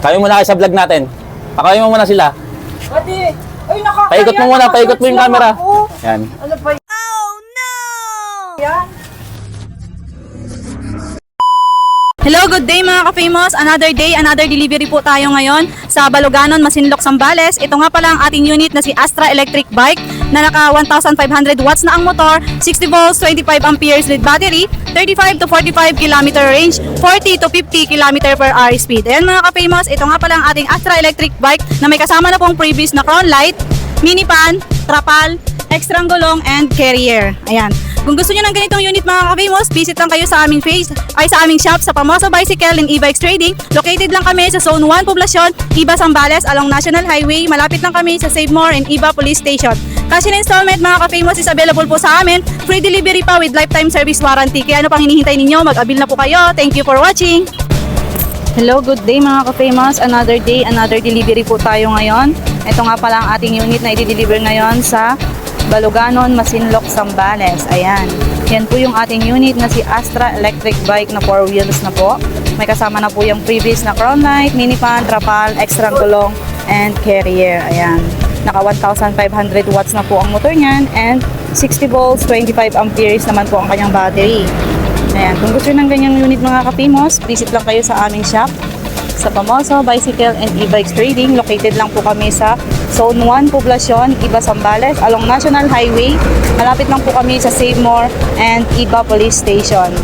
Kami muna kayo sa vlog natin. Pakawin mo muna sila. Pati, ay nakakaya. Paikot mo muna, paikot mo yung camera. Yan. Ano ba yan? Hello, good day mga ka-famous. Another day, another delivery po tayo ngayon sa Baluganon, Masinloc, Sambales. Ito nga pala ang ating unit na si Astra Electric Bike na naka 1,500 watts na ang motor, 60 volts, 25 amperes lead battery, 35 to 45 kilometer range, 40 to 50 kilometer per hour speed. Ayan mga ka-famous, ito nga pala ang ating Astra Electric Bike na may kasama na pong previous na crown light, mini pan, trapal, extra gulong, and carrier. Ayan. Kung gusto niyo ng ganitong unit mga ka-famous, visit lang kayo sa aming face, ay sa aming shop sa Pamoso Bicycle and E-Bikes Trading. Located lang kami sa Zone 1 Poblacion, Iba Zambales along National Highway. Malapit lang kami sa Save More and Iba Police Station. Cash in installment mga ka-famous is available po sa amin. Free delivery pa with lifetime service warranty. Kaya ano pang hinihintay ninyo? Mag-abil na po kayo. Thank you for watching! Hello, good day mga ka-famous. Another day, another delivery po tayo ngayon. Ito nga pala ang ating unit na i-deliver ngayon sa Baluganon, Masinloc, Sambales. Ayan. Yan po yung ating unit na si Astra Electric Bike na 4 wheels na po. May kasama na po yung previous na crown light, mini fan, trapal, extra gulong, and carrier. Ayan. Naka 1,500 watts na po ang motor niyan and 60 volts, 25 amperes naman po ang kanyang battery. Ayan, kung gusto ng ganyang unit mga kapimos, visit lang kayo sa aming shop sa Pamoso Bicycle and E-Bikes Trading. Located lang po kami sa Zone 1, Poblacion, Iba, Zambales, along National Highway. Malapit lang po kami sa More and Iba Police Station.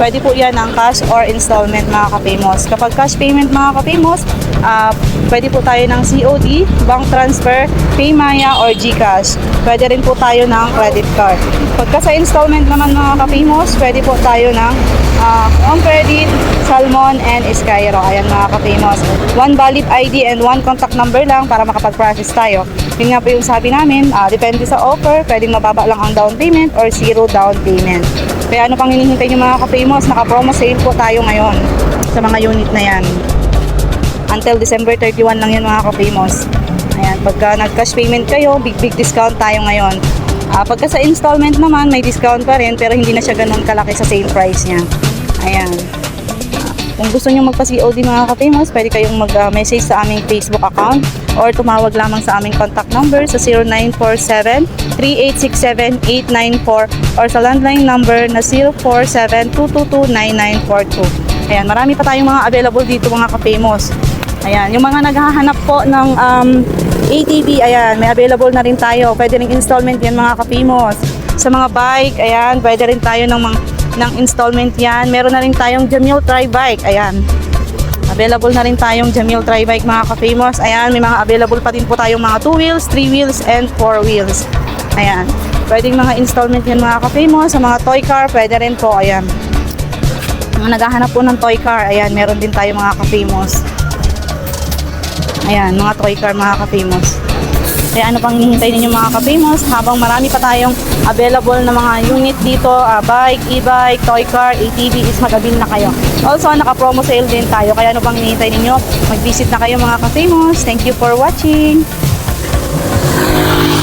Pwede po yan ang cash or installment mga kapimos. Kapag cash payment mga kapimos, ah, pwede po tayo ng COD, bank transfer, Paymaya or GCash. Pwede rin po tayo ng credit card. Pagka sa installment naman mga kapimos, pwede po tayo ng ah, on credit, Salmon, and Skyro. Ayan mga kapimos. One valid ID and one contact number lang para makapag-process tayo. Yun nga po yung sabi namin, ah, depende sa offer, pwedeng mababa lang ang down payment or zero down payment. Kaya ano pang hinihintay nyo mga kapimos, naka-promo sale po tayo ngayon sa mga unit na yan. Until December 31 lang yan mga kapimos. Ayan, pagka nag-cash payment kayo, big big discount tayo ngayon. Ah, pagka sa installment naman, may discount pa rin pero hindi na siya ganun kalaki sa same price niya. Ayan. Kung gusto nyo magpa-COD mga ka-famous, pwede kayong mag-message sa aming Facebook account or tumawag lamang sa aming contact number sa 0947-3867-894 or sa landline number na 047-222-9942. Ayan, marami pa tayong mga available dito mga ka-famous. Ayan, yung mga naghahanap po ng um, ATV, ayan, may available na rin tayo. Pwede rin installment yan mga ka-famous. Sa mga bike, ayan, pwede rin tayo ng ng installment yan. Meron na rin tayong Jamil Tri-Bike. Ayan. Available na rin tayong Jamil Tri-Bike mga ka-famous. Ayan, may mga available pa din po tayong mga 2 wheels, 3 wheels, and 4 wheels. Ayan. Pwedeng mga installment yan mga ka-famous. Sa mga toy car, pwede rin po. Ayan. Mga naghahanap po ng toy car, ayan, meron din tayo mga ka-famous. Ayan, mga toy car mga ka-famous. Kaya ano pang hinihintay ninyo mga ka-famous habang marami pa tayong available na mga unit dito, ah, bike, e-bike, toy car, ATV is mag-abil na kayo. Also, naka-promo sale din tayo. Kaya ano pang hinihintay ninyo? Mag-visit na kayo mga ka-famous. Thank you for watching.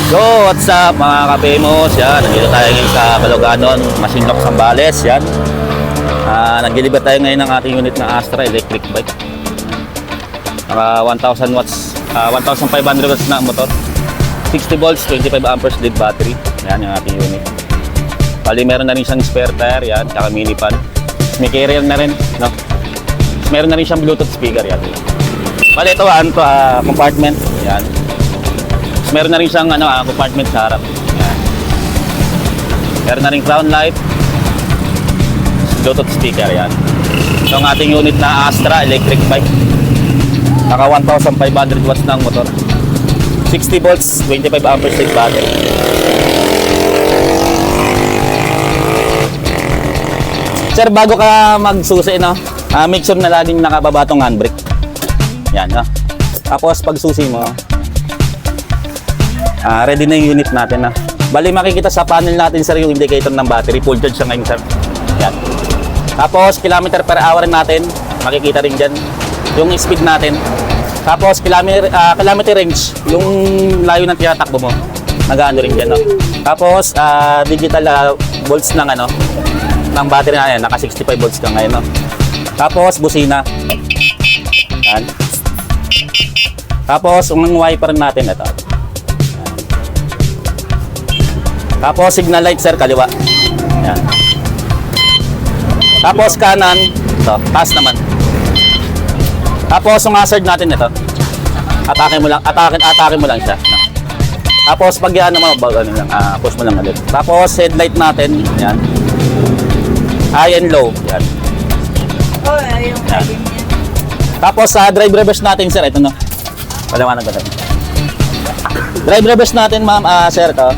So, what's up mga ka-famous? Yan, nandito tayo ngayon sa Baloganon, Masinloc, Sambales. Yan. Ah, nag-deliver tayo ngayon ng ating unit na Astra electric bike. Naka 1,000 watts, ah, 1,500 watts na motor. 60 volts, 25 amperes lead battery. Yan yung ating unit. Bali, meron na rin siyang spare tire, yan, tsaka mini pan. May carrier na rin, no? Meron na rin siyang Bluetooth speaker, yan. Bali, ito, ano to, ah, compartment, yan. Tapos meron na rin siyang ano, ah, compartment sa harap. Yan. Meron na rin crown light. Bluetooth speaker yan. Ito ang ating unit na Astra electric bike. Naka 1,500 watts na ang motor. 60 volts, 25 amperes lead battery. Sir, bago ka magsusi, no? ah, make sure na laging nakababa tong handbrake. Yan, no? Tapos pag susi mo, Ah, ready na yung unit natin na. Bali makikita sa panel natin sir yung indicator ng battery. Full charge siya ngayon sir. Yan. Tapos kilometer per hour natin. Makikita rin dyan. Yung speed natin. Tapos kilometer, ah, kilometer range. Yung layo ng tinatakbo mo. Nagaano rin dyan. No? Tapos ah, digital ah, volts ng ano ng battery na yan. Naka 65 volts ka ngayon. No? Tapos busina. Yan. Tapos, ang wiper natin, ito. Tapos, signal light, sir, kaliwa. Yan. Tapos, kanan. Ito, taas naman. Tapos, yung hazard natin, ito. Atake mo lang, atake, atake mo lang siya. Tapos, pag yan naman, ano lang, ah, push mo lang ulit. Tapos, headlight natin, yan. High and low, yan. Oh, ay, yung Yan. Tapos sa drive reverse natin sir, ito no. Paliwanag ko natin. Drive reverse natin ma'am, ah sir to.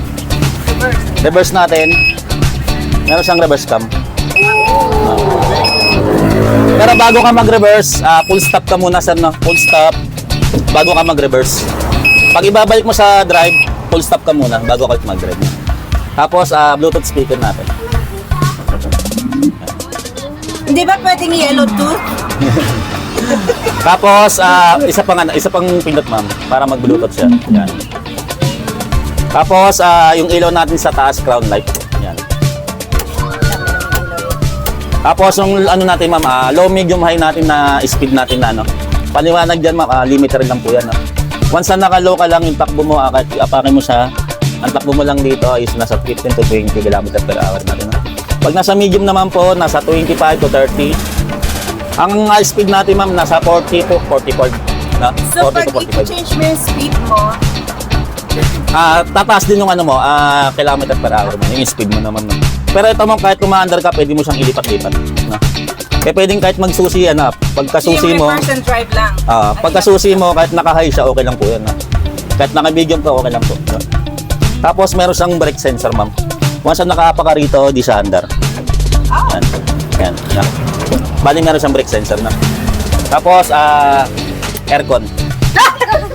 Reverse. Reverse natin. Meron siyang reverse cam. Pero bago ka mag-reverse, ah, full stop ka muna sir no. Full stop. Bago ka mag-reverse. Pag ibabalik mo sa drive, full stop ka muna bago ka mag-drive. Tapos ah, Bluetooth speaker natin. Hindi ba pwedeng yellow tooth? Tapos, ah, isa pang ano, isa pang pindot ma'am para mag-bluetooth siya. Yan. Tapos, ah, yung ilaw natin sa taas, crown light. Yan. Tapos, yung ano natin ma'am, ah, low, medium, high natin na speed natin na ano. Paliwanag dyan ma'am, ah, limiter lang po yan. No? Once na naka-low ka lang, yung takbo mo, ah, kahit iapakin mo siya, ang takbo mo lang dito is nasa 15 to 20 km per hour natin. No? Pag nasa medium naman po, nasa 25 to 30. Ang uh, speed natin ma'am nasa 40 to 44 na So, 40 pag to 45. i-change mo yung speed mo, Ah, tataas din yung ano mo, ah kilometer per hour mo, yung speed mo naman. No? Pero ito mo kahit kumaandar ka, pwede mo siyang ilipat-lipat, no? Kaya pwedeng kahit magsusi yan, ah, pagkasusi mo, reverse and drive lang. ah, pagkasusi mo kahit naka-high siya, okay lang po 'yan, no? Kahit naka-medium ka, okay lang po. no? Tapos meron siyang brake sensor, ma'am. Once na nakapa ka rito, di siya andar. Yan. Yan. Yan. Bali meron siyang brake sensor na. Tapos, ah, aircon. Ayan.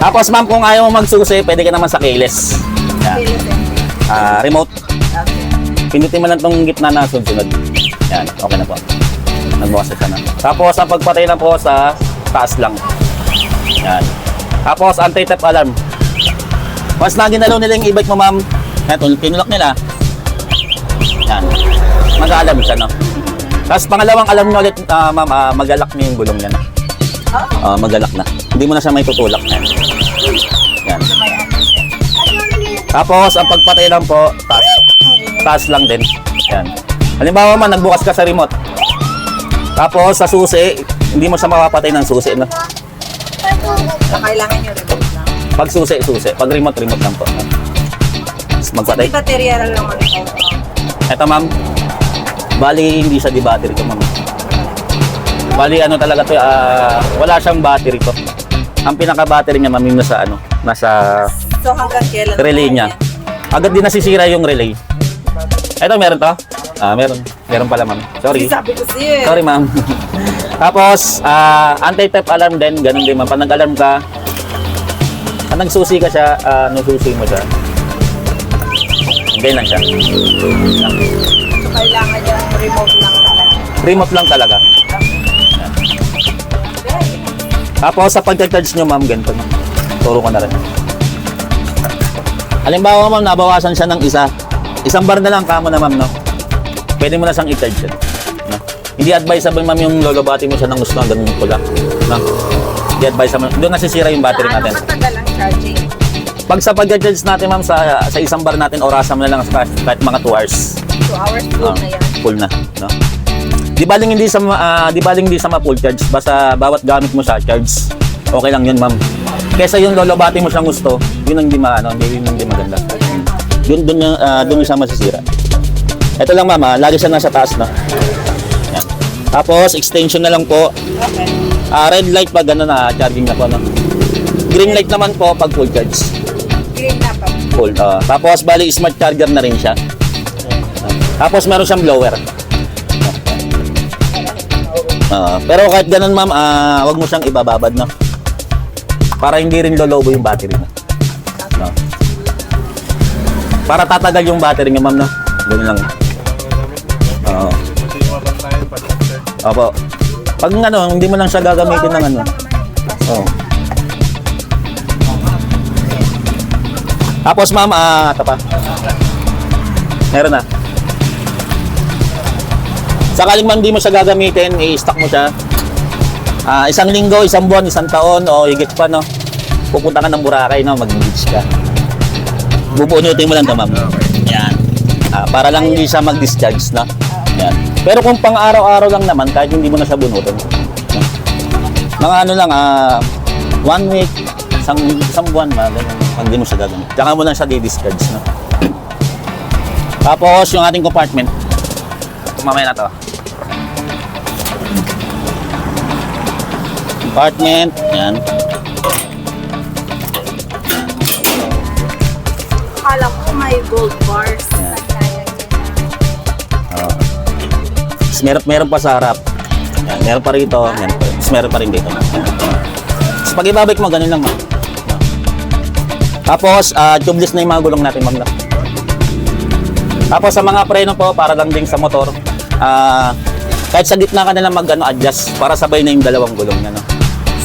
Tapos, ma'am, kung ayaw mo magsusi, pwede ka naman sa keyless. Yan. Ah, remote. Pindutin mo lang tong gitna na sunod. Yan, okay na po. Nagbukas na siya na. Tapos, ang pagpatay lang po sa taas lang. Yan. Tapos, anti-theft alarm. Once na ginalaw nila yung e-bike mo, ma'am, eto, pinulak nila. Yan. Mag-alam siya, no? Tapos pangalawang alam nyo ulit, ah, ma'am, ah, mag-alak niyo yung gulong niya, no? Ah, mag-alak na. Hindi mo na siya may tutulak. Yan. Yan. Tapos, ang pagpatay lang po, taas. Taas lang din. Yan. Halimbawa man, nagbukas ka sa remote. Tapos, sa susi, hindi mo siya mapapatay ng susi, no? So, kailangan yung remote. Pag susi, susi. Pag remote, remote lang po. Tapos magpatay. Hindi baterya lang lang ulit. Eto ma'am, bali hindi siya di battery to ma'am. Bali ano talaga to, ah, wala siyang battery to. Ang pinaka-battery niya ma'am yung nasa ano, nasa So, hanggang kailan? relay niya. Agad din nasisira yung relay. Eto meron to? Ah, meron. Meron pala ma'am. Sorry. Sabi ko siya. Sorry ma'am. Tapos, ah, anti-theft alarm din, ganun din ma'am. Pag nag-alarm ka, pag nagsusi ka siya, ah, nususi mo siya. Ganyan lang siya. So, kailangan yung remote lang talaga. Remote lang talaga. Tapos sa pagka-charge nyo ma'am, ganito na. Turo ko na rin. Halimbawa ma'am, nabawasan siya ng isa. Isang bar na lang kamo na ma'am, no? Pwede mo na siyang i-charge yan. No? Hindi advisable ma'am yung lolobati mo siya ng gusto hanggang pula. No? Hindi advisable. Doon nasisira yung battery Sa natin. Ano charging? Pag sa pagka-charge natin ma'am, sa, sa isang bar natin, orasan mo na lang kahit, kahit mga 2 hours. 2 hours full Ah, na yan. full na, no? Di baling hindi sa ah, di baling hindi sa ma-full charge, basta bawat gamit mo sa charge. Okay lang 'yun, ma'am. Kesa yung lolobati mo siyang gusto, yun ang hindi maano, hindi yun ang hindi maganda. Yun doon yung ah, doon yung siya masisira. Ito lang ma'am, ah, lagi siya nasa taas na. Yan. Tapos extension na lang po. Okay. Ah, red light pag ano na charging na po no. Green light naman po pag full charge. Green na pa. Full. ah, tapos bali smart charger na rin siya. Tapos meron siyang blower. Ah, pero kahit ganun ma'am, ah, wag mo siyang ibababad no. Para hindi rin lolobo yung battery mo. No. Para tatagal yung battery niya ma'am no. Ganun lang. Oo. Opo. Pag ano, hindi mo lang siya gagamitin ng ano. Oo. Tapos ma'am, ah, ito pa. Meron na. Sakaling man di mo siya gagamitin, i-stock mo siya. Ah, isang linggo, isang buwan, isang taon, o higit pa, no? Pupunta ka ng Boracay, no? Mag-beach ka. Bubunutin mo lang to, ma'am. Yan. Ah, para lang hindi siya mag-discharge, no? Yan. Pero kung pang araw-araw lang naman, kahit hindi mo na siya bunutin. Mga ano lang, ah, one week, isang, isang buwan, mga ganun. Hindi mo siya gagawin. Tsaka mo lang siya di-discharge, no? Tapos, yung ating compartment. Mamaya na to. Compartment. Yan. Akala ko may gold bars. Uh, meron, meron pa sa harap. Yan, meron pa rito. Meron pa, tapos meron pa rin dito. Tapos pag ibabalik mo, ganun lang. ma'am. Tapos, ah, tubeless na yung mga gulong natin, ma'am. Tapos sa mga preno po, para lang din sa motor, ah, kahit sa gitna ka na lang mag ano, adjust para sabay na yung dalawang gulong niya. No?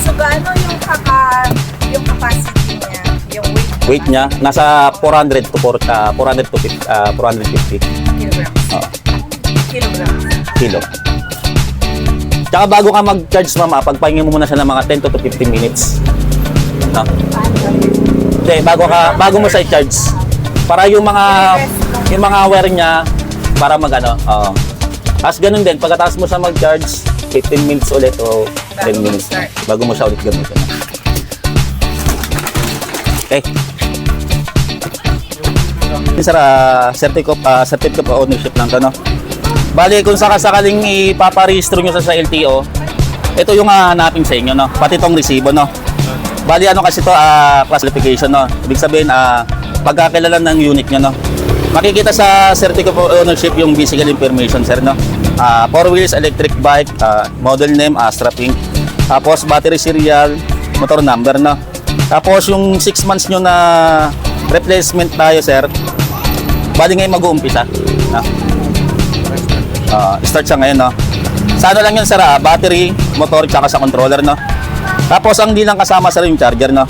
So, gaano yung kaka, yung capacity niya? Yung weight Weight niya, nasa 400 to 4, ah, 400 to 50, ah, 450 kilograms? Oo. Kilograms. kilo. Tsaka bago ka mag-charge mama, pagpahingin mo muna siya ng mga 10 to 15 minutes. No? Hindi, bago ka bago mo siya i-charge. Para yung mga yung mga wire niya para mag ano, oo. Tapos ganun din, pagkatapos mo siya mag-charge, 15 minutes ulit o 10 Bago minutes mag-start. bago mo siya ulit gamitin. Okay. Yung sir, ah, certificate, uh, certificate of ownership lang to, no? Bali, kung sakasakaling ipaparehistro nyo sa, sa LTO, ito yung hanapin sa inyo, no? Pati tong resibo, no? Bali, ano kasi to, ah, classification, no? Ibig sabihin, ah, pagkakilala ng unit nyo, no? Makikita sa certificate of ownership yung physical information, sir, no? Ah, four wheels, electric bike, ah, model name, Astra Pink. Tapos, battery serial, motor number, no? Tapos, yung 6 months nyo na replacement tayo, sir, bali ngayon mag-uumpisa. No? Ah, start siya ngayon, no? Sa ano lang yun, sir, ah, battery, motor, tsaka sa controller, no? Tapos, ang di lang kasama, sir, yung charger, no?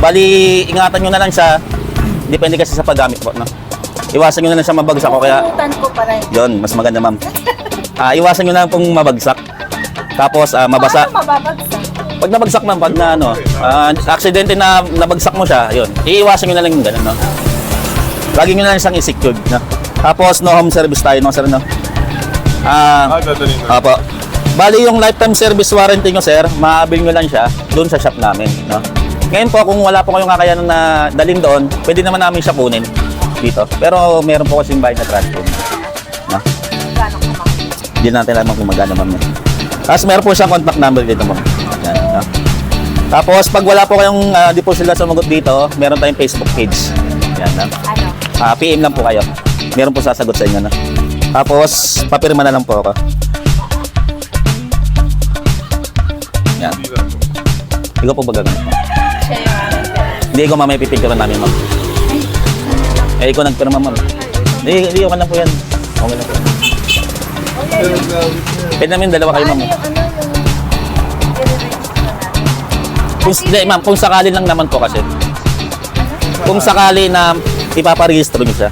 Bali, ingatan nyo na lang siya. Depende kasi sa paggamit po, no? Iwasan nyo na lang siya mabagsak o kaya... Putan ko pa rin. Yon, mas maganda, ma'am. Ah, iwasan nyo na lang pong mabagsak. Tapos, ah, mabasa. Paano mababagsak? Pag nabagsak man, pag na ano, ah, aksidente na nabagsak mo siya, yun. Iiwasan nyo na lang yung ganun, no? Lagi nyo na lang siyang i-secured, no? Tapos, no home service tayo, no, sir, no? Ah, Ah, dadalhin na. Apo. Bali yung lifetime service warranty nyo, sir, maabil nyo lang siya doon sa shop namin, no? Ngayon po, kung wala po kayong kakayanan na dalhin doon, pwede naman namin siya kunin dito. Pero meron po kasing bayad na transport. No? Hindi natin alam kung magkano ma'am. Tapos meron po siyang contact number dito ma'am. Yan, no? Tapos pag wala po kayong uh, di po sila sumagot dito, meron tayong Facebook page. Yan, no? Ano? Ah, PM lang po kayo. Meron po sasagot sa inyo, no? Tapos, papirma na lang po ako. Yan. Ikaw po ba gagawin? Siya yung aming. Hindi, ikaw mamaya pipicturean namin, ma'am. Eh, ikaw nagpirma, ma'am. Hindi, hindi, okay lang po yan. Okay lang po. Pwede namin dalawa kayo, ma'am. Ano yung ano yung i-register natin? Kung, hindi, ma'am, kung sakali lang naman po kasi. Kung sakali na ipaparehistro niyo siya.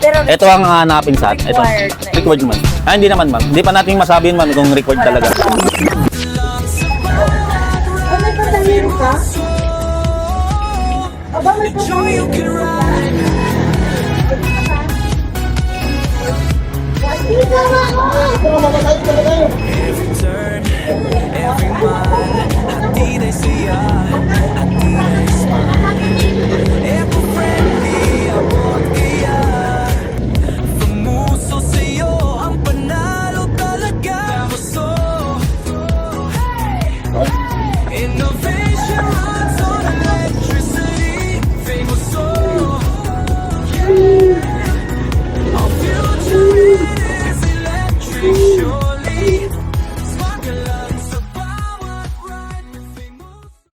Pero Ito ang hanapin sa atin. Ito. Required na. Required man. Ah, hindi naman, ma'am. Hindi pa natin masabihin, ma'am, kung required talaga. Tatayin ka? Aba, may pagkakas. Every turn, every mile, hindi na siya.